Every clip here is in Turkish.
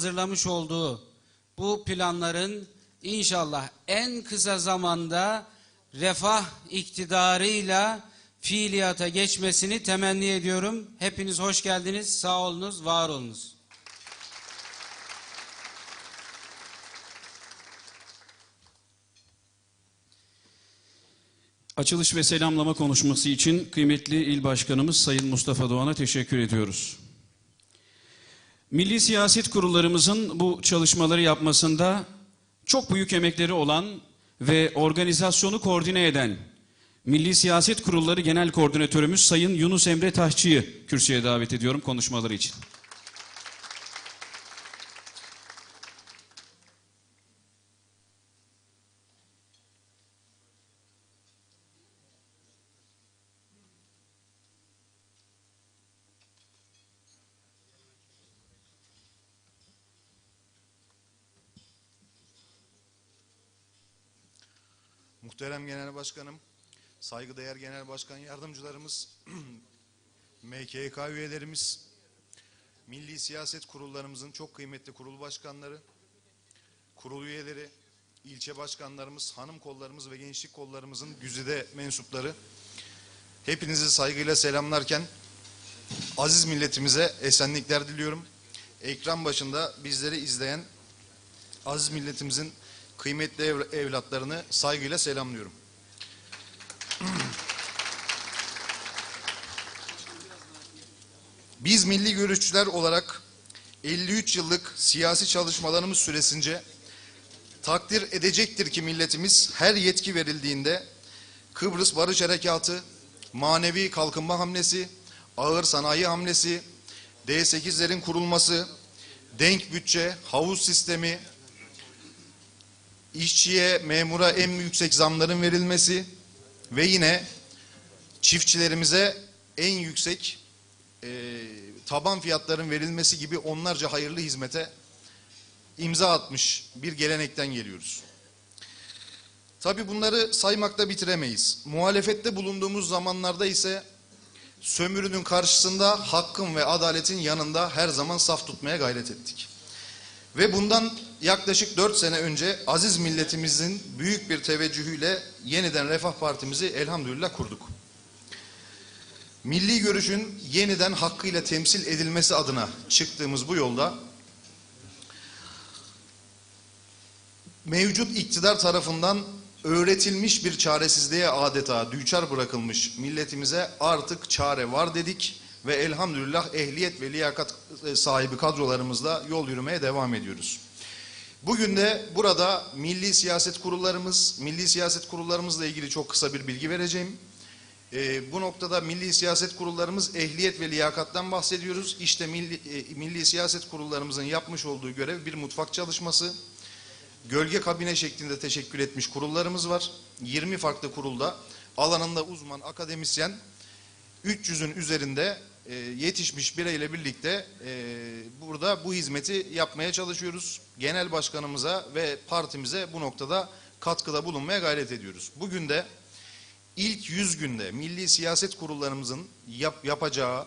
hazırlamış olduğu bu planların inşallah en kısa zamanda refah iktidarıyla fiiliyata geçmesini temenni ediyorum. Hepiniz hoş geldiniz, sağ olunuz, var olunuz. Açılış ve selamlama konuşması için kıymetli il başkanımız Sayın Mustafa Doğan'a teşekkür ediyoruz. Milli siyaset kurullarımızın bu çalışmaları yapmasında çok büyük emekleri olan ve organizasyonu koordine eden Milli Siyaset Kurulları Genel Koordinatörümüz Sayın Yunus Emre Taşçı'yı kürsüye davet ediyorum konuşmaları için. Muhterem Genel Başkanım, saygıdeğer Genel Başkan Yardımcılarımız, MKK üyelerimiz, Milli Siyaset Kurullarımızın çok kıymetli kurul başkanları, kurul üyeleri, ilçe başkanlarımız, hanım kollarımız ve gençlik kollarımızın güzide mensupları, hepinizi saygıyla selamlarken aziz milletimize esenlikler diliyorum. Ekran başında bizleri izleyen aziz milletimizin kıymetli ev- evlatlarını saygıyla selamlıyorum. Biz milli görüşçüler olarak 53 yıllık siyasi çalışmalarımız süresince takdir edecektir ki milletimiz her yetki verildiğinde Kıbrıs Barış Harekatı, manevi kalkınma hamlesi, ağır sanayi hamlesi, D8'lerin kurulması, denk bütçe, havuz sistemi, işçiye, memura en yüksek zamların verilmesi ve yine çiftçilerimize en yüksek e, taban fiyatların verilmesi gibi onlarca hayırlı hizmete imza atmış bir gelenekten geliyoruz. Tabi bunları saymakta bitiremeyiz. Muhalefette bulunduğumuz zamanlarda ise sömürünün karşısında hakkın ve adaletin yanında her zaman saf tutmaya gayret ettik. Ve bundan yaklaşık 4 sene önce aziz milletimizin büyük bir teveccühüyle yeniden Refah Partimizi elhamdülillah kurduk. Milli görüşün yeniden hakkıyla temsil edilmesi adına çıktığımız bu yolda mevcut iktidar tarafından öğretilmiş bir çaresizliğe adeta düçar bırakılmış milletimize artık çare var dedik ve elhamdülillah ehliyet ve liyakat e, sahibi kadrolarımızla yol yürümeye devam ediyoruz. Bugün de burada milli siyaset kurullarımız, milli siyaset kurullarımızla ilgili çok kısa bir bilgi vereceğim. E, bu noktada milli siyaset kurullarımız ehliyet ve liyakattan bahsediyoruz. İşte milli, e, milli siyaset kurullarımızın yapmış olduğu görev bir mutfak çalışması. Gölge kabine şeklinde teşekkül etmiş kurullarımız var. 20 farklı kurulda alanında uzman akademisyen 300'ün üzerinde e, yetişmiş bireyle birlikte e, burada bu hizmeti yapmaya çalışıyoruz. Genel başkanımıza ve partimize bu noktada katkıda bulunmaya gayret ediyoruz. Bugün de ilk 100 günde milli siyaset kurullarımızın yap, yapacağı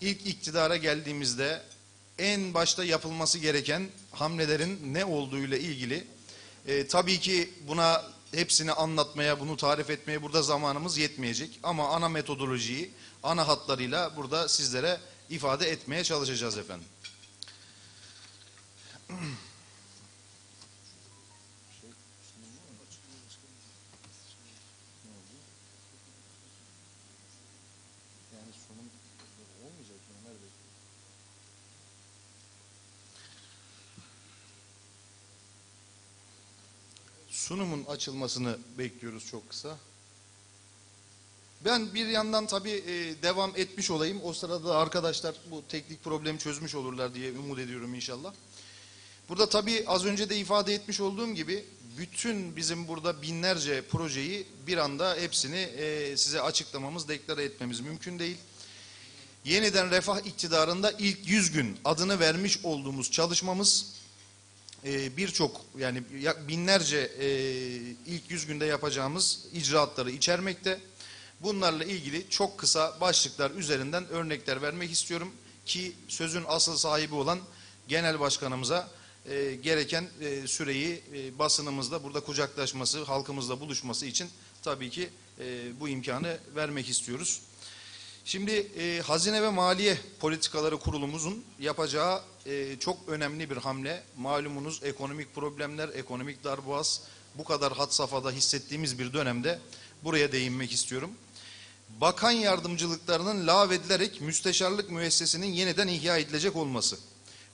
ilk iktidara geldiğimizde en başta yapılması gereken hamlelerin ne olduğuyla ilgili e, tabii ki buna hepsini anlatmaya, bunu tarif etmeye burada zamanımız yetmeyecek. Ama ana metodolojiyi ana hatlarıyla burada sizlere ifade etmeye çalışacağız efendim. Sunumun açılmasını bekliyoruz çok kısa. Ben bir yandan tabii e, devam etmiş olayım. O sırada arkadaşlar bu teknik problemi çözmüş olurlar diye umut ediyorum inşallah. Burada tabii az önce de ifade etmiş olduğum gibi bütün bizim burada binlerce projeyi bir anda hepsini e, size açıklamamız, deklare etmemiz mümkün değil. Yeniden refah iktidarında ilk 100 gün adını vermiş olduğumuz çalışmamız e, birçok yani ya- binlerce e, ilk 100 günde yapacağımız icraatları içermekte. Bunlarla ilgili çok kısa başlıklar üzerinden örnekler vermek istiyorum ki sözün asıl sahibi olan genel başkanımıza e, gereken e, süreyi basınımızla burada kucaklaşması, halkımızla buluşması için tabii ki bu imkanı vermek istiyoruz. Şimdi e, Hazine ve Maliye Politikaları Kurulumuzun yapacağı e, çok önemli bir hamle. Malumunuz ekonomik problemler, ekonomik darboğaz bu kadar had safhada hissettiğimiz bir dönemde buraya değinmek istiyorum. Bakan yardımcılıklarının lağvedilerek müsteşarlık müessesinin yeniden ihya edilecek olması.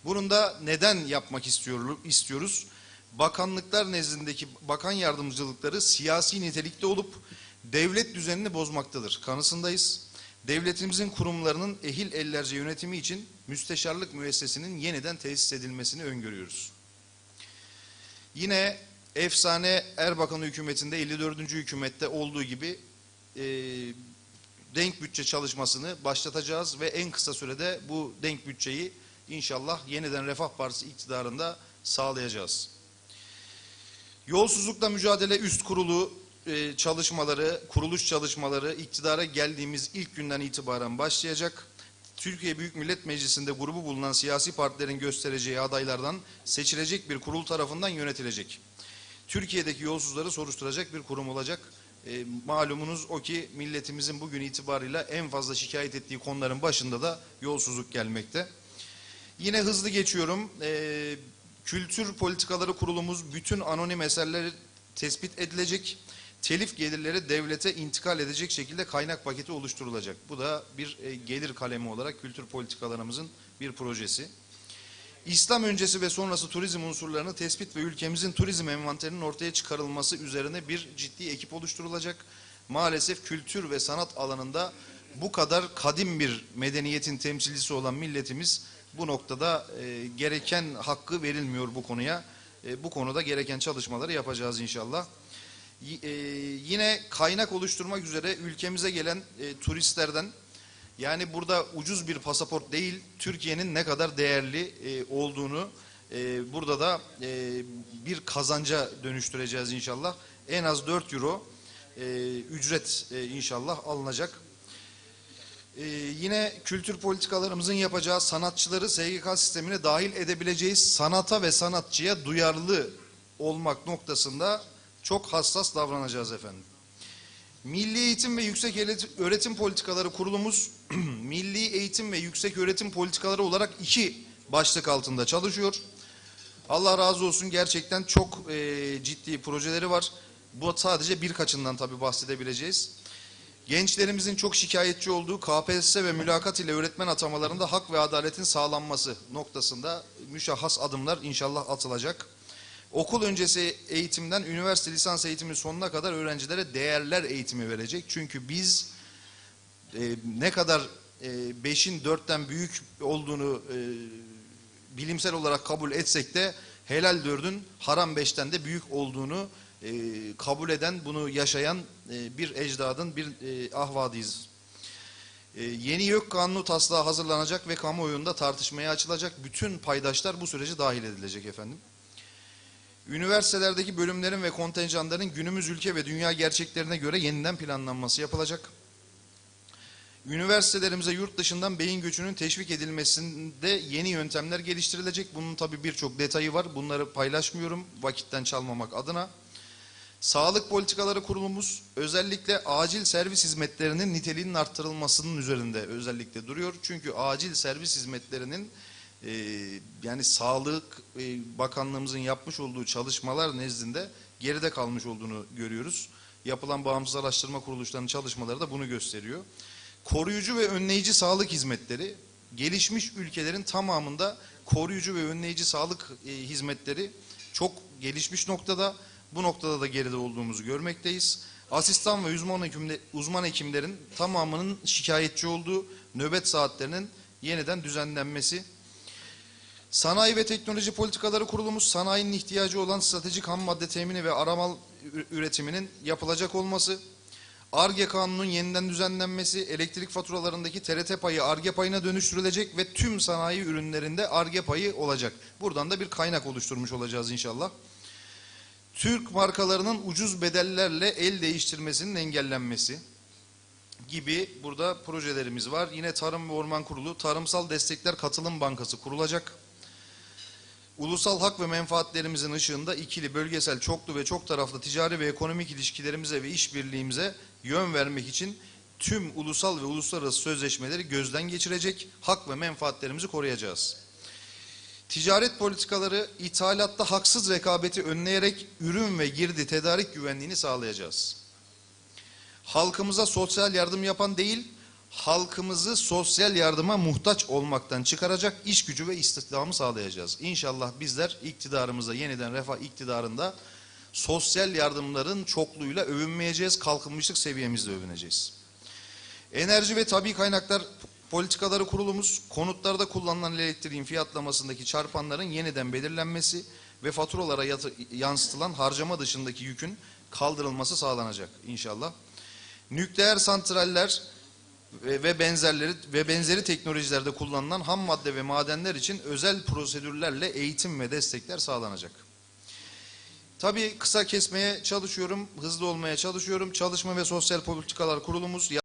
Bunun da neden yapmak istiyor- istiyoruz? Bakanlıklar nezdindeki bakan yardımcılıkları siyasi nitelikte olup devlet düzenini bozmaktadır. Kanısındayız. Devletimizin kurumlarının ehil ellerce yönetimi için müsteşarlık müessesinin yeniden tesis edilmesini öngörüyoruz. Yine efsane Erbakan hükümetinde 54. hükümette olduğu gibi e, denk bütçe çalışmasını başlatacağız ve en kısa sürede bu denk bütçeyi inşallah yeniden Refah Partisi iktidarında sağlayacağız. Yolsuzlukla mücadele üst kurulu e, çalışmaları, kuruluş çalışmaları iktidara geldiğimiz ilk günden itibaren başlayacak. Türkiye Büyük Millet Meclisi'nde grubu bulunan siyasi partilerin göstereceği adaylardan seçilecek bir kurul tarafından yönetilecek. Türkiye'deki yolsuzları soruşturacak bir kurum olacak. E, malumunuz o ki milletimizin bugün itibarıyla en fazla şikayet ettiği konuların başında da yolsuzluk gelmekte. Yine hızlı geçiyorum. Ee, Kültür Politikaları Kurulumuz bütün anonim eserleri tespit edilecek. Telif gelirleri devlete intikal edecek şekilde kaynak paketi oluşturulacak. Bu da bir e, gelir kalemi olarak kültür politikalarımızın bir projesi. İslam öncesi ve sonrası turizm unsurlarını tespit ve ülkemizin turizm envanterinin ortaya çıkarılması üzerine bir ciddi ekip oluşturulacak. Maalesef kültür ve sanat alanında bu kadar kadim bir medeniyetin temsilcisi olan milletimiz bu noktada e, gereken hakkı verilmiyor bu konuya. E, bu konuda gereken çalışmaları yapacağız inşallah. E, yine kaynak oluşturmak üzere ülkemize gelen e, turistlerden yani burada ucuz bir pasaport değil, Türkiye'nin ne kadar değerli e, olduğunu e, burada da e, bir kazanca dönüştüreceğiz inşallah. En az 4 euro e, ücret e, inşallah alınacak. E, yine kültür politikalarımızın yapacağı sanatçıları SGK sistemine dahil edebileceği sanata ve sanatçıya duyarlı olmak noktasında çok hassas davranacağız efendim. Milli Eğitim ve Yüksek Öğretim- Politikaları Kurulumuz Milli Eğitim ve Yüksek Öğretim Politikaları olarak iki başlık altında çalışıyor. Allah razı olsun gerçekten çok e, ciddi projeleri var. Bu sadece birkaçından tabii bahsedebileceğiz. Gençlerimizin çok şikayetçi olduğu KPSS ve mülakat ile öğretmen atamalarında hak ve adaletin sağlanması noktasında müşahhas adımlar inşallah atılacak. Okul öncesi eğitimden üniversite lisans eğitimi sonuna kadar öğrencilere değerler eğitimi verecek. Çünkü biz e, ne kadar 5'in 4'ten büyük olduğunu e, bilimsel olarak kabul etsek de helal 4'ün haram 5'ten de büyük olduğunu e, kabul eden, bunu yaşayan e, bir ecdadın bir e, ahvadıyız. E, yeni YÖK kanunu taslağı hazırlanacak ve kamuoyunda tartışmaya açılacak. Bütün paydaşlar bu sürece dahil edilecek efendim. Üniversitelerdeki bölümlerin ve kontenjanların günümüz ülke ve dünya gerçeklerine göre yeniden planlanması yapılacak. Üniversitelerimize yurt dışından beyin göçünün teşvik edilmesinde yeni yöntemler geliştirilecek. Bunun tabii birçok detayı var. Bunları paylaşmıyorum vakitten çalmamak adına. Sağlık politikaları kurulumuz özellikle acil servis hizmetlerinin niteliğinin arttırılmasının üzerinde özellikle duruyor. Çünkü acil servis hizmetlerinin e, yani Sağlık e, Bakanlığımızın yapmış olduğu çalışmalar nezdinde geride kalmış olduğunu görüyoruz. Yapılan bağımsız araştırma kuruluşlarının çalışmaları da bunu gösteriyor. Koruyucu ve önleyici sağlık hizmetleri gelişmiş ülkelerin tamamında koruyucu ve önleyici sağlık e, hizmetleri çok gelişmiş noktada. Bu noktada da geride olduğumuzu görmekteyiz. Asistan ve uzman, hekimle, uzman hekimlerin tamamının şikayetçi olduğu nöbet saatlerinin yeniden düzenlenmesi. Sanayi ve Teknoloji Politikaları Kurulumuz sanayinin ihtiyacı olan stratejik ham madde temini ve aramal üretiminin yapılacak olması. ARGE kanunun yeniden düzenlenmesi, elektrik faturalarındaki TRT payı ARGE payına dönüştürülecek ve tüm sanayi ürünlerinde ARGE payı olacak. Buradan da bir kaynak oluşturmuş olacağız inşallah. Türk markalarının ucuz bedellerle el değiştirmesinin engellenmesi gibi burada projelerimiz var. Yine Tarım ve Orman Kurulu, Tarımsal Destekler Katılım Bankası kurulacak. Ulusal hak ve menfaatlerimizin ışığında ikili, bölgesel, çoklu ve çok taraflı ticari ve ekonomik ilişkilerimize ve işbirliğimize yön vermek için tüm ulusal ve uluslararası sözleşmeleri gözden geçirecek, hak ve menfaatlerimizi koruyacağız. Ticaret politikaları ithalatta haksız rekabeti önleyerek ürün ve girdi tedarik güvenliğini sağlayacağız. Halkımıza sosyal yardım yapan değil, halkımızı sosyal yardıma muhtaç olmaktan çıkaracak iş gücü ve istihdamı sağlayacağız. İnşallah bizler iktidarımızda yeniden refah iktidarında sosyal yardımların çokluğuyla övünmeyeceğiz, kalkınmışlık seviyemizde övüneceğiz. Enerji ve Tabi Kaynaklar Politikaları Kurulumuz, konutlarda kullanılan elektriğin fiyatlamasındaki çarpanların yeniden belirlenmesi ve faturalara yansıtılan harcama dışındaki yükün kaldırılması sağlanacak inşallah. Nükleer santraller ve ve benzerleri ve benzeri teknolojilerde kullanılan ham madde ve madenler için özel prosedürlerle eğitim ve destekler sağlanacak. Tabii kısa kesmeye çalışıyorum, hızlı olmaya çalışıyorum. Çalışma ve Sosyal Politikalar Kurulumuz